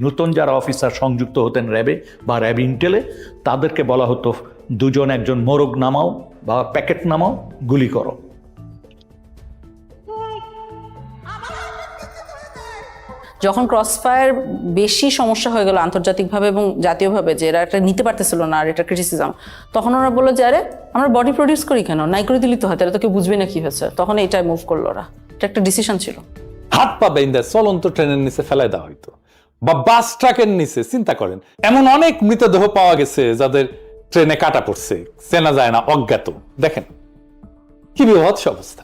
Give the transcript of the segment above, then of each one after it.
নতুন যারা অফিসার সংযুক্ত হতেন র্যাবে বা র্যাব ইন্টেলে তাদেরকে বলা হতো দুজন একজন মোরগ নামাও বা প্যাকেট নামাও গুলি করো। যখন ক্রসফায়ার বেশি সমস্যা হয়ে গেল আন্তর্জাতিকভাবে এবং জাতীয়ভাবে যে এরা এটা নিতে পারতেছিল না আর এটা ক্রিটিসিজম তখন ওরা বলল যে আরে আমরা বডি প্রডিউস করি কেন? নাই করে দিলি তো হয় তাহলে তো কেউ বুঝবে না কি হয়েছে। তখন এটাই মুভ করল ওরা। এটা একটা ডিসিশন ছিল। হাত পা বেঁধে চলন্ত ট্রেনের নিচে ফেলাই দেওয়া হইতো। বা বাস ট্রাকের নিচে, চিন্তা করেন, এমন অনেক মৃতদেহ পাওয়া গেছে যাদের ট্রেনে কাটা পড়ছে, চেনা যায় না, অজ্ঞাত। দেখেন, কি বিভৎস অবস্থা।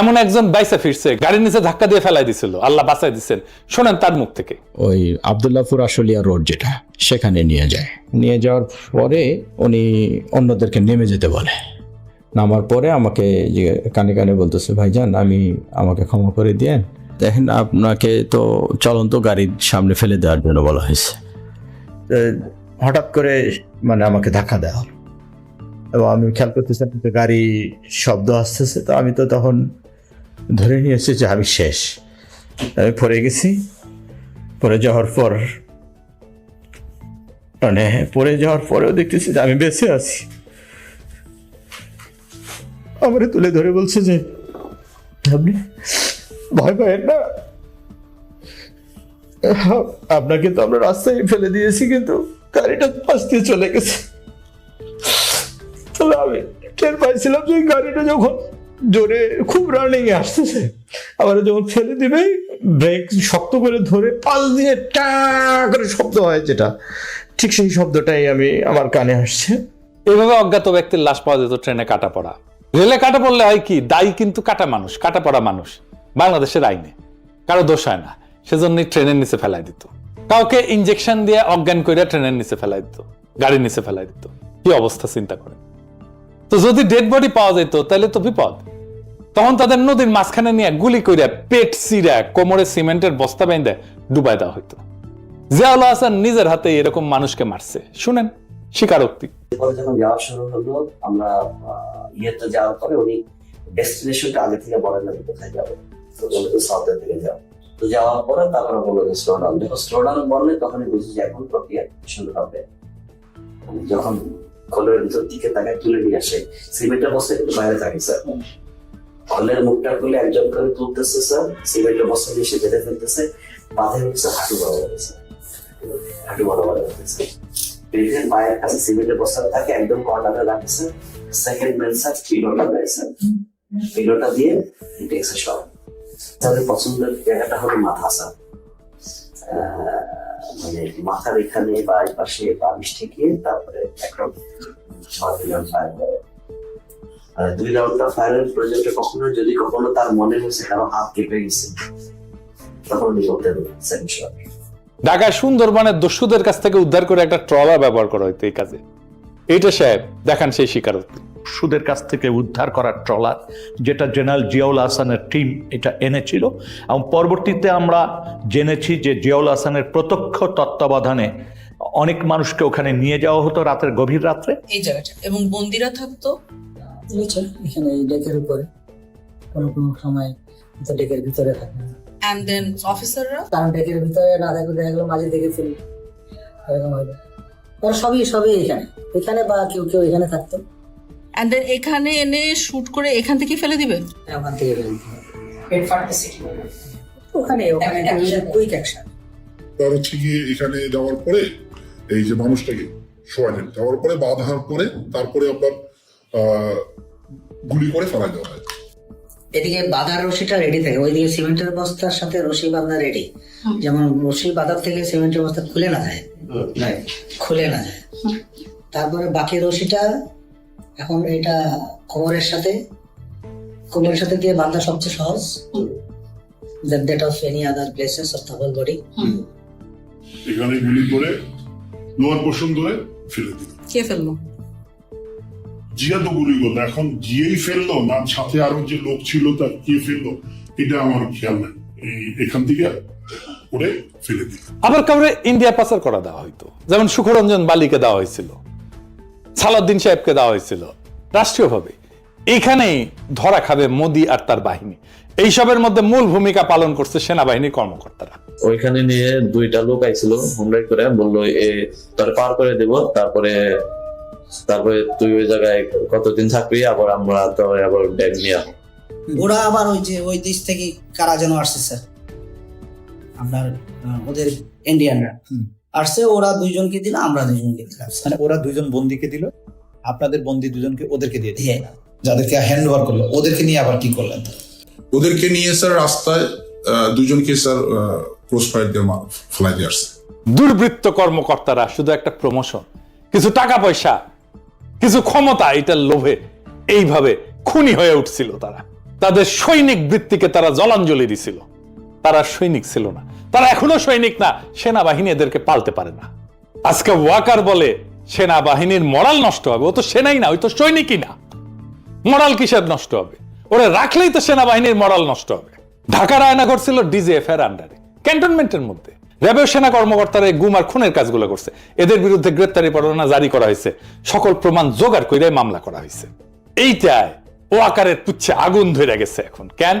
এমন একজন বাইসে ফিরছে, গাড়ির নিচে ধাক্কা দিয়ে ফেলাই দিছিল, আল্লাহ বাঁচাই দিচ্ছেন শোনেন তার মুখ থেকে। ওই আবদুল্লাপুর আশুলিয়া রোড যেটা, সেখানে নিয়ে যায়। নিয়ে যাওয়ার পরে উনি অন্যদেরকে নেমে যেতে বলে। নামার পরে আমাকে কানে কানে বলতেছে, ভাইজান, আমি, আমাকে ক্ষমা করে দিয়েন দেখেন, আপনাকে তো চলন্ত গাড়ির সামনে ফেলে দেওয়ার জন্য বলা হয়েছে। হঠাৎ করে মানে আমাকে ধাক্কা দেওয়া হলো। এবং আমি খেয়াল করতেছিলাম যে গাড়ি শব্দ আসতেছে, তো আমি তো তখন ধরে নিয়েছি যে আমি শেষ। আমি পড়ে গেছি। পড়ে যাওয়ার পর মানে পড়ে যাওয়ার পরেও দেখতেছি যে আমি বেঁচে আছি। আমারে তুলে ধরে বলছে যে, আপনি ভয় পাবেন না। আপনাকে তো আমরা রাস্তায় ফেলে দিয়েছি, কিন্তু গাড়িটা পাশ দিয়ে চলে গেছে। তবে আমি টের পাইছিলাম যে গাড়িটা যখন জোরে খুব রানিং এ আসতেছে আবার যখন ফেলে দিবে ব্রেক শক্ত করে ধরে পাল দিয়ে টা করে শব্দ হয় যেটা, ঠিক সেই শব্দটাই আমি, আমার কানে আসছে। এভাবে অজ্ঞাত ব্যক্তির লাশ পাওয়া যেত ট্রেনে কাটা পড়া। রেলে কাটা পড়লে হয় কি? দায়ী কিন্তু কাটা মানুষ, কাটা পড়া মানুষ। বাংলাদেশের আইনে। কারও দোষ হয় না। সেজন্যই ট্রেনের নিচে ফেলাই দিত। কাউকে ইনজেকশন দিয়ে অজ্ঞান করে ট্রেনের নিচে ফেলাই দিত। গাড়ির নিচে ফেলাই দিত। কি অবস্থা, চিন্তা করে তো যদি ডেড বডি পাওয়া যেত, তাহলে তো বিপদ। তখন তাদের নদীর মাঝখানে নিয়ে গুলি করে পেট সিরা কোমরে সিমেন্টের বস্তা বেঁধে ডুবাই দেওয়া হইতো। জিয়াউল হাসান নিজের হাতে এরকম মানুষকে মারছে। শুনেন, স্বীকারোক্তি। যখন যাওয়া শুরু হলো, আমরা ইয়েতে যাওয়ার পরে উনি ডেস্টিনেশনটা আগে থেকে বলেন না কোথায় যাবে তো সাউথের দিকে যাও তো যাওয়ার পরে তারপরে বলল যে স্লো ডাউন যখন স্লো ডাউন বললে তখনই বুঝি যে এখন প্রক্রিয়া শুরু হবে। যখন কলের ভিতর দিকে তাকে তুলে নিয়ে আসে। সিমেন্টের বস্তা কিন্তু বাইরে থাকে, স্যার। কলের মুখটা খুলে একজন করে তুলতেছে, স্যার। সিমেন্টের বস্তা দিয়ে সে বেঁধে ফেলতেছে। বাঁধে হচ্ছে হাঁটু বড় হয়েছে হাঁটু বড় বড় হয়েছে পেটের পায়ের কাছে সিমেন্টের বস্তা থাকে, একদম কর্নারে রাখছে সেকেন্ড মেন স্যার পিলোটা দেয়, স্যার। পিলোটা দিয়ে টেক্সে সব তাদের পছন্দের জায়গাটা হলো মানে মাথার এখানে বা এই পাশে থেকে তারপরে ছয় রাউন্ড ফায়ার দুই রাউন্ডটা ফায়ারের কখনো, যদি কখনো তার মনে হয়েছে কারও হাত কেঁপে গেছে, তখন শট ঢাকায় সুন্দরবনের দস্যুদের কাছ থেকে উদ্ধার করে একটা ট্রলার ব্যবহার করা হইতো এই কাজে। এইটা সাহেব, দেখান সেই স্বীকারোক্তি। সুদের কাছ থেকে উদ্ধার করার ট্রলার যেটা জেনারেল জিয়াউল হাসানের টিম এটা এনেছিল। এবং পরবর্তীতে আমরা জেনেছি যে জিয়াউল হাসানের প্রত্যক্ষ তত্ত্বাবধানে অনেক মানুষকে ওখানে নিয়ে যাওয়া হতো রাতের গভীর রাত্রে। এই জায়গাটা। এবং বন্দিরা থাকতো? এখানে এই ডেকের উপরে। কোনো কোনো সময় তো ডেকের ভিতরে থাকে। অ্যান্ড দেন অফিসাররা কারণ ডেকের ভিতরে না থাকলে দেখা গেলো মাঝে দেখে ফেলি এরকম হবে ওরা সবই সবই এখানে। এখানে বা কেউ কেউ এখানে থাকতো। অ্যান্ড দেন এখানে এনে শুট করে এখান থেকে ফেলে দিবে? ওখান থেকে ফেলে ওখানে ওখানে কুইক অ্যাকশন তার হচ্ছে গিয়ে এখানে যাওয়ার পরে এই যে মানুষটাকে শোয়ালেন যাওয়ার পরে বাঁধার পরে তারপরে আপনার আহ, গুলি করে ফেলা দেওয়া হয়। এদিকে বাঁধার রশিটা রেডি থাকে। ওইদিকে সিমেন্টের বস্তার সাথে রশি বাঁধা রেডি যেমন রশি বাঁধার থেকে সিমেন্টের বস্তা খুলে না যায়। খুলে না যায়। তারপরে বাকি রশিটা এখন এটা কোমরের সাথে কোমরের সাথে দিয়ে বাঁধা সবচেয়ে সহজ। That that of any other places of the whole body এখানে গুলি করে লোয়ার পোর্শন ধরে ফেলে দিল। কে ফেলল? জিয়া তো গুলি করল। এখন জিয়েই ফেলল না সাথে আরও যে লোক ছিল তার কে ফেলল এটা আমার খেয়াল নাই। এখান থেকে ফেলে দিল। আবার কাউরে ইন্ডিয়া পাচার করা দেওয়া হইতো। যেমন সুখরঞ্জন বালিকে দেওয়া হয়েছিল। সালাউদ্দিন সাহেবকে দেওয়া হয়েছিল রাষ্ট্রীয়ভাবে। এইখানেই ধরা খাবে মোদি আর তার বাহিনী। এইসবের মধ্যে মূল ভূমিকা পালন করছে সেনাবাহিনীর কর্মকর্তারা। ওইখানে নিয়ে দুইটা লোক আইছিল হুমলাই করে বলল এ তোর পার করে দেব তারপরে তারপরে তুই ওই জায়গায় কতদিন থাকবি আবার আমরা তো আবার ব্যাগ নিয়ে আসব। ওরা আবার ওই যে ওই দেশ থেকে কারা যেন আসছে স্যার? আপনার ওদের ইন্ডিয়ানরা আসছে ওরা দুইজনকে দিল আমরা দুইজনকে দিলাম। মানে ওরা দুজন বন্দিকে দিল আপনাদের বন্দি দুজনকে ওদেরকে দিয়ে দিল। হ্যাঁ যাদেরকে হ্যান্ড ওভার করল ওদেরকে নিয়ে আবার কি করলেন? ওদেরকে নিয়ে স্যার রাস্তায় দুজনকে স্যার ক্রস ফায়ার দিয়ে ফেলাই দিয়ে আসছে। দুর্বৃত্ত কর্মকর্তারা শুধু একটা প্রমোশন কিছু টাকা পয়সা কিছু ক্ষমতা এটার লোভে এইভাবে খুনি হয়ে উঠছিল তারা। তাদের সৈনিক বৃত্তিকে তারা জলাঞ্জলি দিছিল। তারা সৈনিক ছিল না। তারা এখনও সৈনিক না। সেনাবাহিনী এদেরকে পালতে পারে না। আজকে ওয়াকার বলে, সেনাবাহিনীর মরাল নষ্ট হবে। ও তো সেনাই না, ওই তো সৈনিকই না। মরাল কিসের নষ্ট হবে? ওরা রাখলেই তো সেনাবাহিনীর মরাল নষ্ট হবে। ঢাকার আয়নাঘর ছিল ডিজিএফ এর আন্ডারে, ক্যান্টনমেন্টের মধ্যে। র্যাবের সেনা কর্মকর্তারা গুম আর খুনের কাজগুলো করছে। এদের বিরুদ্ধে গ্রেপ্তারি পরোয়ানা জারি করা হয়েছে। সকল প্রমাণ জোগাড় করে মামলা করা হয়েছে। এইটায় ও আকারের পুচ্ছে আগুন ধরে গেছে এখন। কেন?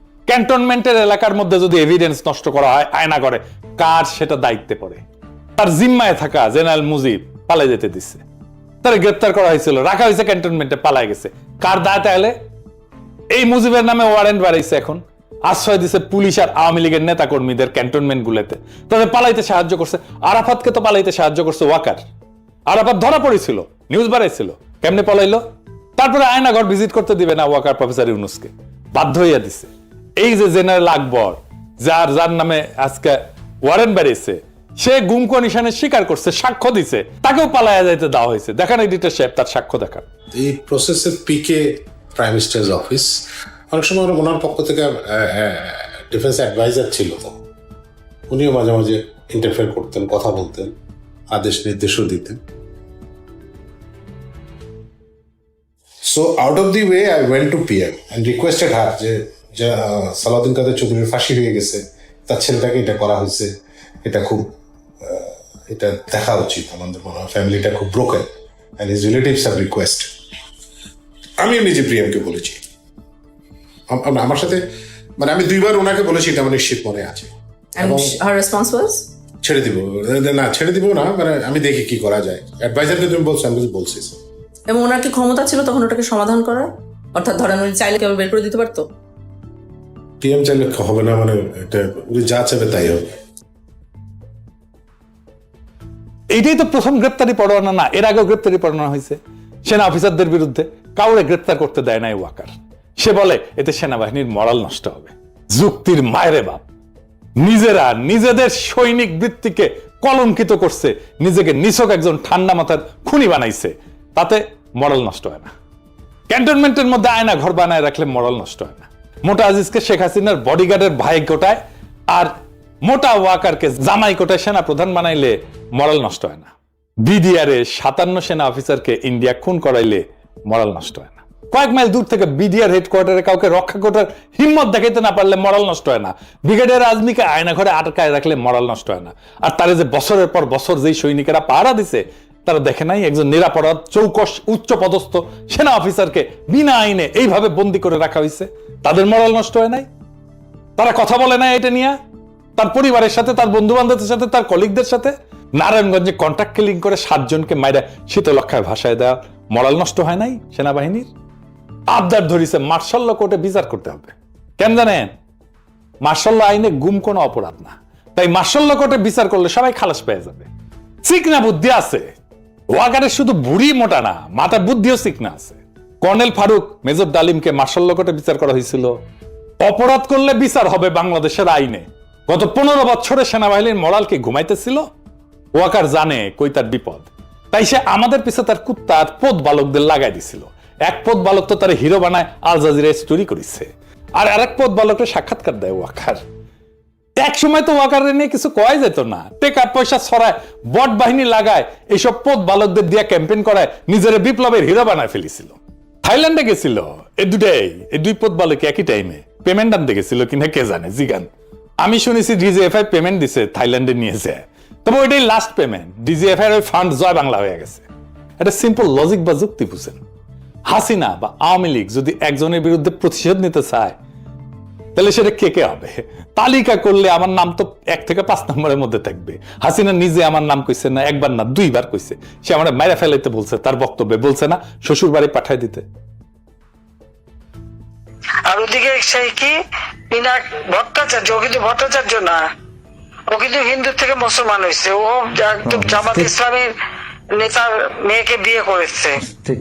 ক্যান্টনমেন্টের এলাকার মধ্যে যদি এভিডেন্স নষ্ট করা হয়, আয়না ঘরে কার সেটা দায়িত্বে পড়ে? তার জিম্মায় থাকা জেনারেল মুজিব পালাই যেতে দিচ্ছে তারা গ্রেপ্তার করা হয়েছিল, রাখা হয়েছে ক্যান্টনমেন্টে পালায় গেছে। কার দায় তাহলে এই মুজিবের নামে ওয়ারেন্ট বাড়াইছে এখন। আশ্রয় দিছে পুলিশ আর আওয়ামী লীগের নেতা কর্মীদের ক্যান্টনমেন্ট গুলোতে তাদের পালাইতে সাহায্য করছে, আরাফাতকে তো পালাইতে সাহায্য করছে ওয়াকার। আরাফাত ধরা পড়েছিল নিউজ বাড়াইছিল, কেমনে পলাইলো? তারপরে আয়নাঘর ভিজিট করতে দিবে না ওয়াকার প্রফেসর ইউনুসকে। বাধ্য হইয়া দিছে। এই যে জেনারেল আকবর, যার যার নামে আজকে ওয়ারেন্ট বাড়িয়েছে সে গুমকো নিশানে স্বীকার করছে, সাক্ষ্য দিছে, তাকেও পালাইয়া যাইতে দেওয়া হয়েছে। দেখান এডিটর সাহেব, তার সাক্ষ্য দেখান। এই প্রসেসের পিকে প্রাইম মিনিস্টার্স অফিস অনেক সময় ওনার পক্ষ থেকে ডিফেন্স অ্যাডভাইজার ছিল তো। উনিও মাঝে মাঝে ইন্টারফেয়ার করতেন, কথা বলতেন, আদেশ নির্দেশও দিতেন। So out of the way I went to PM and requested her যে সালাউদ্দিন কাদের চৌধুরীর ফাঁসি হয়ে গেছে তার ছেলেটাকে এটা করা হয়েছে। এটা খুব এটা দেখা উচিত আমাদের মনে হয়। ফ্যামিলিটা খুব broken and his relatives have request আমিও নিজে প্রিয়ামকে বলেছি। আম- আম- আমার সাথে মানে আমি দুইবার ওনাকে বলেছি এটা আমার নিশ্চিত মনে আছে। ছেড়ে দিব। না ছেড়ে দিব না মানে আমি দেখি কি করা যায়। অ্যাডভাইজারকে তুমি বলছো আমি কিছু বলছিস এবং ওনার কি ক্ষমতা ছিল তখন ওটাকে সমাধান করার? অর্থাৎ ধরেন উনি চাইলে কেবল বের করে দিতে পারতো? পিএম চাইলে হবে না মানে এটা উনি যা চাইবে তাই হবে। এইটাই তো প্রথম গ্রেপ্তারি পরোয়ানা না, এর আগেও গ্রেপ্তারি পরোয়ানা হয়েছে। সেনা অফিসারদের বিরুদ্ধে কাউরে গ্রেপ্তার করতে দেয় নাই ওয়াকার। সে বলে, এতে সেনাবাহিনীর মরাল নষ্ট হবে। যুক্তির মায়েরে বাপ। নিজেরা নিজেদের সৈনিক বৃত্তিকে কলঙ্কিত করছে, নিজেকে নিছক একজন ঠান্ডা মাথার খুনি বানাইছে। তাতে মরাল নষ্ট হয় না। ক্যান্টনমেন্টের মধ্যে আয়না ঘর বানায় রাখলে মরাল নষ্ট হয় না। মোটা আজিজকে শেখ হাসিনার বডিগার্ডের ভাই কোটায় আর মোটা ওয়াকারকে জামাই কোটায় সেনা প্রধান বানাইলে মরাল নষ্ট হয় না। বিডিআরে সাতান্ন সেনা অফিসারকে ইন্ডিয়া খুন করাইলে মরাল নষ্ট হয় না। কয়েক মাইল দূর থেকে বিডিআর হেডকোয়ার্টারে কাউকে রক্ষা করার হিম্মত দেখাইতে না পারলে মরাল নষ্ট হয় না। ব্রিগেডিয়ার আজমিকে আয়না ঘরে আটকায় রাখলে মরাল নষ্ট হয় না। আর তারে যে বছরের পর বছর যেই সৈনিকেরা পাহারা দিছে তারা দেখে নাই, একজন নিরাপরাধ, চৌকস উচ্চ পদস্থ সেনা অফিসারকে বিনা আইনে এইভাবে বন্দি করে রাখা হয়েছে। তাদের মরাল নষ্ট হয় নাই? তারা কথা বলে না এটা নিয়ে? তার পরিবারের সাথে, তার বন্ধু বান্ধবদের সাথে, তার কলিগদের সাথে? নারায়ণগঞ্জে কন্ট্রাক্ট কিলিং করে সাতজনকে মাইরা শীতলক্ষায় ভাষায় দেওয়া মরাল নষ্ট হয় নাই সেনাবাহিনীর? আবদার ধরিছে মার্শাল্ল কোর্টে বিচার করতে হবে। কেন জানেন? মার্শাল্ল আইনে গুম কোনো অপরাধ না। তাই মার্শাল্ল কোর্টে বিচার করলে সবাই খালাস পেয়ে যাবে। চিকনা বুদ্ধি আছে। ওয়াগারের শুধু বুড়ি মোটা না, মাথা বুদ্ধিও চিকনা আছে। কর্নেল ফারুক, মেজর ডালিমকে মার্শাল্ল কোর্টে বিচার করা হয়েছিল। অপরাধ করলে বিচার হবে বাংলাদেশের আইনে। গত পনেরো বছরে সেনাবাহিনীর মরালকে ঘুমাইতেছিল। ওয়াকার জানে কই তার বিপদ। তাই সে আমাদের পিছে তার কুত্তা আর পোদ বালকদের লাগাই দিছিল। এক পদ বালক তো তার হিরো বানায় আল জাজিরা স্টোরি করেছে। আর আরেক পদ বালকের সাক্ষাৎকার দেয় ওয়াকার এক সময় তো ওয়াকার নিয়ে কিছু কয় যেত না। টেকা পয়সা ছড়ায়, বট বাহিনী লাগায় এইসব পদ বালকদের দিয়ে ক্যাম্পেইন করায় নিজের বিপ্লবের হিরো বানায় ফেলেছিল। থাইল্যান্ডে গেছিল এই দুটাই এই দুই পদ বালক একই টাইমে পেমেন্ট আনতে গেছিল কিনা কে জানে, জিগান। আমি শুনেছি ডিজিএফআই পেমেন্ট দিছে থাইল্যান্ডে নিয়েছে তবে ওইটাই লাস্ট পেমেন্ট ডিজিএফআই ওই ফান্ড জয় বাংলা হয়ে গেছে। এটা সিম্পল লজিক বা যুক্তি বুঝেন। হাসিনা বা আওয়ামী লীগ যদি একজনের বিরুদ্ধে প্রতিশোধ নিতে চায় তাহলে সেটা কে কে হবে? তালিকা করলে আমার নাম তো এক থেকে পাঁচ নম্বরের মধ্যে থাকবে। হাসিনা নিজে আমার নাম কইছে না একবার না দুইবার কইছে। সে আমার মায়েরা ফেলাইতে বলছে তার বক্তব্যে বলছে না শ্বশুর বাড়ি পাঠাই দিতে। আর ওদিকে সেই কি? পিনাক ভট্টাচার্য ও কিন্তু ভট্টাচার্য না। ও কিন্তু হিন্দু থেকে মুসলমান হয়েছে ও একদম জামাত ইসলামের নেতার মেয়েকে বিয়ে করেছে। ঠিক।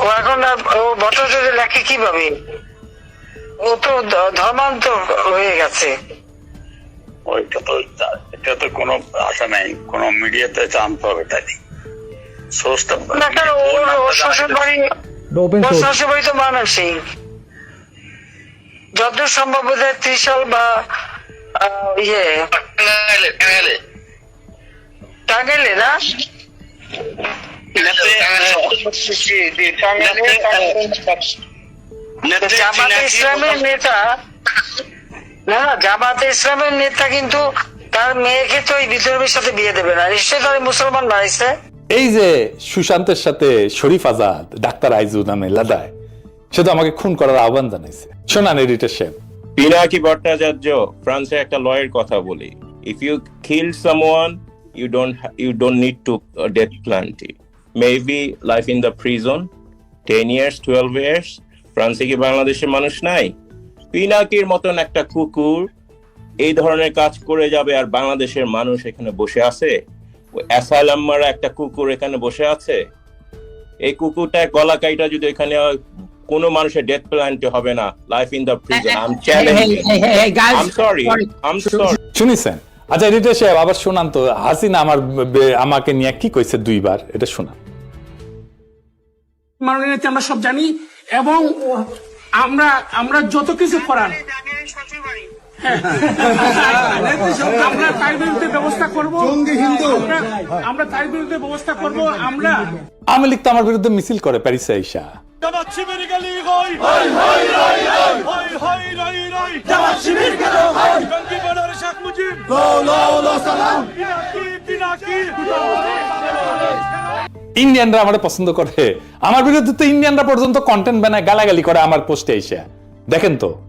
ও এখন ও ভট্টাচার্য লেখে কীভাবে? ও তো ধর্মান্তর হয়ে গেছে ওইটা তো এটা তো কোনো আশা নাই কোনো মিডিয়াতে জানতে হবে তাই সোর্সটা ওর ওর শ্বশুর বাড়ি ওর শ্বশুর বাড়ি তো মানুষই যতদূর সম্ভব বোধ ত্রিশাল বা আহ, ইয়ে টাঙ্গাইলে না জামাতে ইসলামের নেতা। না না জামাতে ইসলামের নেতা কিন্তু তার মেয়েকে তো এই বিদ্রোহীর সাথে বিয়ে দেবে না। নিশ্চয়ই তার মুসলমান বাড়াইছে এই যে সুশান্তের সাথে শরীফ আজাদ ডাক্তার আইজু নামে লাদায় সে তো আমাকে খুন করার আহ্বান জানাইছে। শোনান এডিটর সাহেব পিনাকি ভট্টাচার্য ফ্রান্সে একটা লয়ের কথা বলি। If you kill someone you don't you don't need to death penalty maybe life in the prison ten years twelve years ফ্রান্সে কি বাংলাদেশের মানুষ নাই? পিনাকির মতন একটা কুকুর এই ধরনের কাজ করে যাবে আর বাংলাদেশের মানুষ এখানে বসে আছে? একটা কুকুর এখানে বসে আছে? এই কুকুরটার গলা কাইটা যদি এখানে কোনো মানুষের ডেথ প্ল্যান্টে হবে না। Life in the prison I am challenging I am sorry I am sorry শুনিছেন? আচ্ছা এডিটর সাহেব আবার শোনান তো। হাসিনা আমার আমাকে নিয়ে কি কইছে দুইবার? এটা শোনান। মাননীয় আমরা সব জানি এবং আমরা আমরা যত কিছু করার। হ্যাঁ। আমরা তার বিরুদ্ধে ব্যবস্থা করব। আমরা- আমরা তার বিরুদ্ধে ব্যবস্থা করব। আমরা আওয়ামী লীগ তো আমার বিরুদ্ধে মিছিল করে প্যারিসে আইসা। ইন্ডিয়ানরা আমার পছন্দ করে। আমার বিরুদ্ধে তো ইন্ডিয়ানরা পর্যন্ত কন্টেন্ট বানায়, গালাগালি করে আমার পোস্টে এসে। দেখেন তো,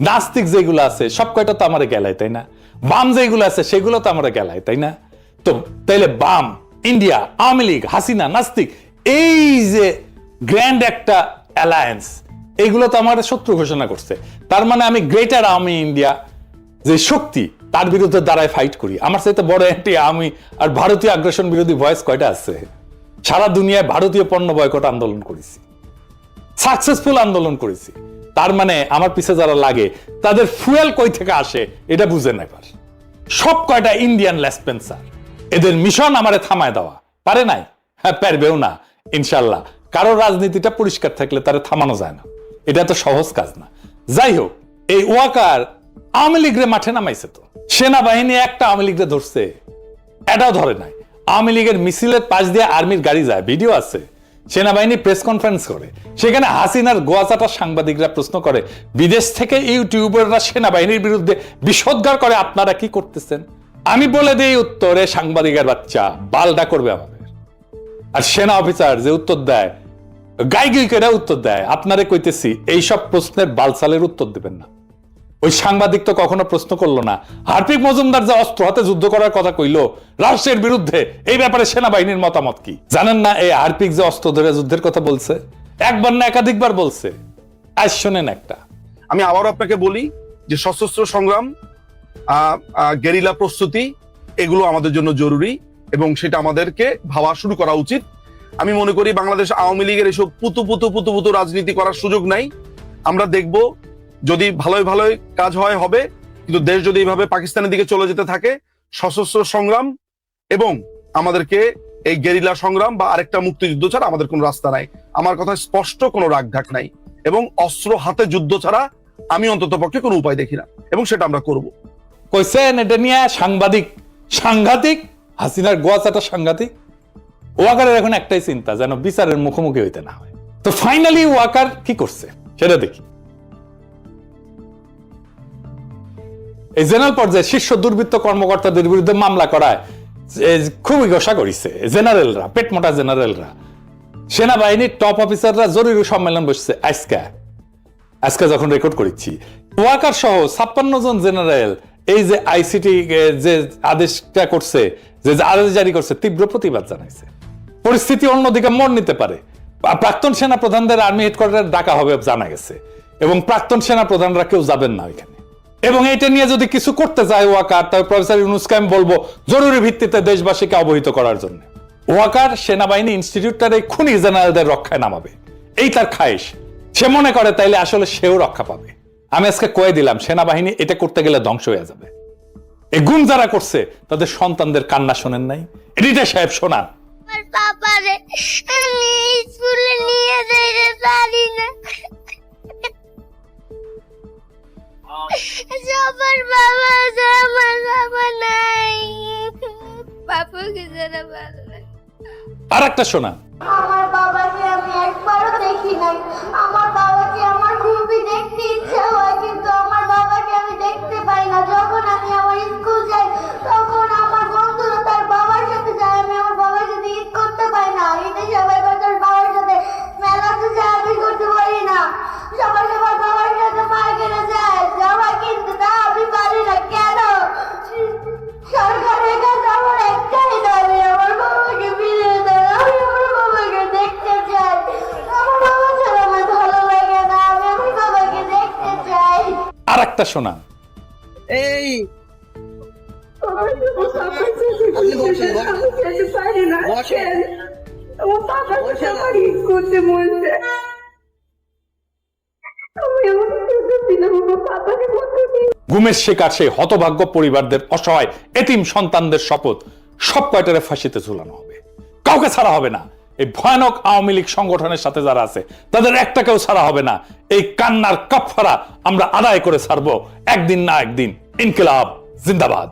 নাস্তিক যেগুলো আছে, সব কয়টা তো আমার গেলায়, তাই না? বাম যেগুলো আছে, সেগুলো তো আমার গেলায়, তাই না? তো, তাইলে বাম ইন্ডিয়া আওয়ামী লীগ, হাসিনা, নাস্তিক, এই যে গ্র্যান্ড একটা অ্যালায়েন্স এইগুলো তো আমার শত্রু ঘোষণা করছে। তার মানে আমি গ্রেটার আর্মি ইন্ডিয়া যে শক্তি, তার বিরুদ্ধে দাঁড়ায় ফাইট করি। আমার সাথে বড় একটি আমি আর ভারতীয় আগ্রাসন বিরোধী ভয়েস কয়টা আছে? সারা দুনিয়ায় ভারতীয় পণ্য বয়কট আন্দোলন করেছি। সাকসেসফুল আন্দোলন করেছি। তার মানে আমার পিছে যারা লাগে, তাদের ফুয়েল কই থেকে আসে, এটা বুঝেন এবার। সব কয়টা ইন্ডিয়ান লেসপেন্সার এদের মিশন আমারে থামায় দেওয়া। পারে নাই? হ্যাঁ পারবেও না, ইনশাল্লাহ। কারও রাজনীতিটা পরিষ্কার থাকলে তারা থামানো যায় না। এটা তো সহজ কাজ না। যাই হোক, এই ওয়াকার আওয়ামী লীগরে মাঠে নামাইছে তো। সেনাবাহিনী একটা আওয়ামী লীগরে ধরছে। এটাও ধরে নাই। আওয়ামী লীগের মিছিলের পাশ দিয়ে আর্মির গাড়ি যায়। ভিডিও আছে। সেনাবাহিনী প্রেস কনফারেন্স করে। সেখানে হাসিনার গোয়াচাটা সাংবাদিকরা প্রশ্ন করে, বিদেশ থেকে ইউটিউবাররা সেনাবাহিনীর বিরুদ্ধে বিষোদ্গার করে, আপনারা কি করতেছেন? আমি বলে দিই উত্তরে, সাংবাদিকের বাচ্চা, বালডা করবে আমাদের। আর সেনা অফিসার যে উত্তর দেয় গাই গাই করে উত্তর দেয়। আপনারে কইতেছি, এইসব প্রশ্নের বালসালের উত্তর দিবেন না। ওই সাংবাদিক তো কখনো প্রশ্ন করল না। হার্পিক মজুমদার যে অস্ত্র হাতে যুদ্ধ করার কথা কইলো রাষ্ট্রের বিরুদ্ধে এই ব্যাপারে সেনাবাহিনীর মতামত কি? জানেন না এই হার্পিক যে অস্ত্র ধরে যুদ্ধের কথা বলছে? একবার না একাধিকবার বলছে। আজ শোনেন একটা। আমি আবারও আপনাকে বলি যে সশস্ত্র সংগ্রাম গেরিলা প্রস্তুতি, এগুলো আমাদের জন্য জরুরি এবং সেটা আমাদেরকে ভাবা শুরু করা উচিত। আমি মনে করি বাংলাদেশ আওয়ামী লীগের এসব পুতু পুতু পুতু পুতু রাজনীতি করার সুযোগ নাই। আমরা দেখব যদি ভালোই ভালোই কাজ হয়, হবে। কিন্তু দেশ যদি এইভাবে পাকিস্তানের দিকে চলে যেতে থাকে, সশস্ত্র সংগ্রাম এবং আমাদেরকে এই গেরিলা সংগ্রাম বা আরেকটা মুক্তিযুদ্ধ ছাড়া আমাদের কোনো রাস্তা নাই। আমার কথা স্পষ্ট কোনো রাগঢাক নাই এবং অস্ত্র হাতে যুদ্ধ ছাড়া আমি অন্তত পক্ষে কোনো উপায় দেখি না এবং সেটা আমরা করব। কইছেন এটা নিয়ে সাংবাদিক, সাংঘাতিক, হাসিনার গোয়াচাটা সাংঘাতিক। ওয়াকারের এখন একটাই চিন্তা, যেন বিচারের মুখোমুখি হইতে না হয়। তো ফাইনালি ওয়াকার কি করছে? সেটা দেখি। এই জেনারেল পর্যায়ে শীর্ষ দুর্বৃত্ত কর্মকর্তাদের বিরুদ্ধে মামলা করায় খুবই ঘোষা করিছে জেনারেলরা পেটমোটা জেনারেলরা। সেনাবাহিনীর টপ অফিসাররা জরুরি সম্মেলন বসছে আজকে। আজকে যখন রেকর্ড করেছি ওয়াকার সহ ছাপ্পান্ন জন জেনারেল এই যে আইসিটি যে আদেশটা করছে, যে যে আদেশ জারি করছে, তীব্র প্রতিবাদ জানাইছে। পরিস্থিতি অন্যদিকে মন নিতে পারে। প্রাক্তন সেনা প্রধানদের আর্মি হেডকোয়ার্টার ডাকা হবে জানা গেছে। এবং প্রাক্তন সেনা প্রধানরা কেউ যাবেন না ওইখানে। এবং এটা নিয়ে যদি কিছু করতে চায় ওয়াকার তবে প্রফেসর ইউনুসকে আমি বলব, জরুরি ভিত্তিতে দেশবাসীকে অবহিত করার জন্য। ওয়াকার সেনাবাহিনী ইনস্টিটিউটটার এই খুনি জেনারেলদের রক্ষায় নামাবে। এই তার খায়েশ। সে মনে করে তাইলে আসলে সেও রক্ষা পাবে। আমি আজকে কয়ে দিলাম, সেনাবাহিনী এটা করতে গেলে ধ্বংস হয়ে যাবে। এই গুম যারা করছে, তাদের সন্তানদের কান্না শোনেন নাই। এডিটা সাহেব, শোনান। পাপারে আমি স্কুলে নিয়ে পারি না। সবার বাবা আমার বাবা নাই পাপাকে যারা ভালো। আর একটা শোনা। আমার বাবাকে আমি একবারও দেখি নাই। আমার বাবাকে আমার খুবই দেখতে ইচ্ছা আর একটা শোনান এই। গুমের শিকার সেই হতভাগ্য পরিবারদের অসহায় এতিম সন্তানদের শপথ সব কয়টারে ফাঁসিতে ঝুলানো হবে? কাউকে ছাড়া হবে না। এই ভয়ানক আওয়ামী লীগ সংগঠনের সাথে যারা আছে, তাদের একটাকেও ছাড়া হবে না। এই কান্নার কাপফারা আমরা আদায় করে ছাড়বো। একদিন না একদিন, ইনকিলাব, জিন্দাবাদ।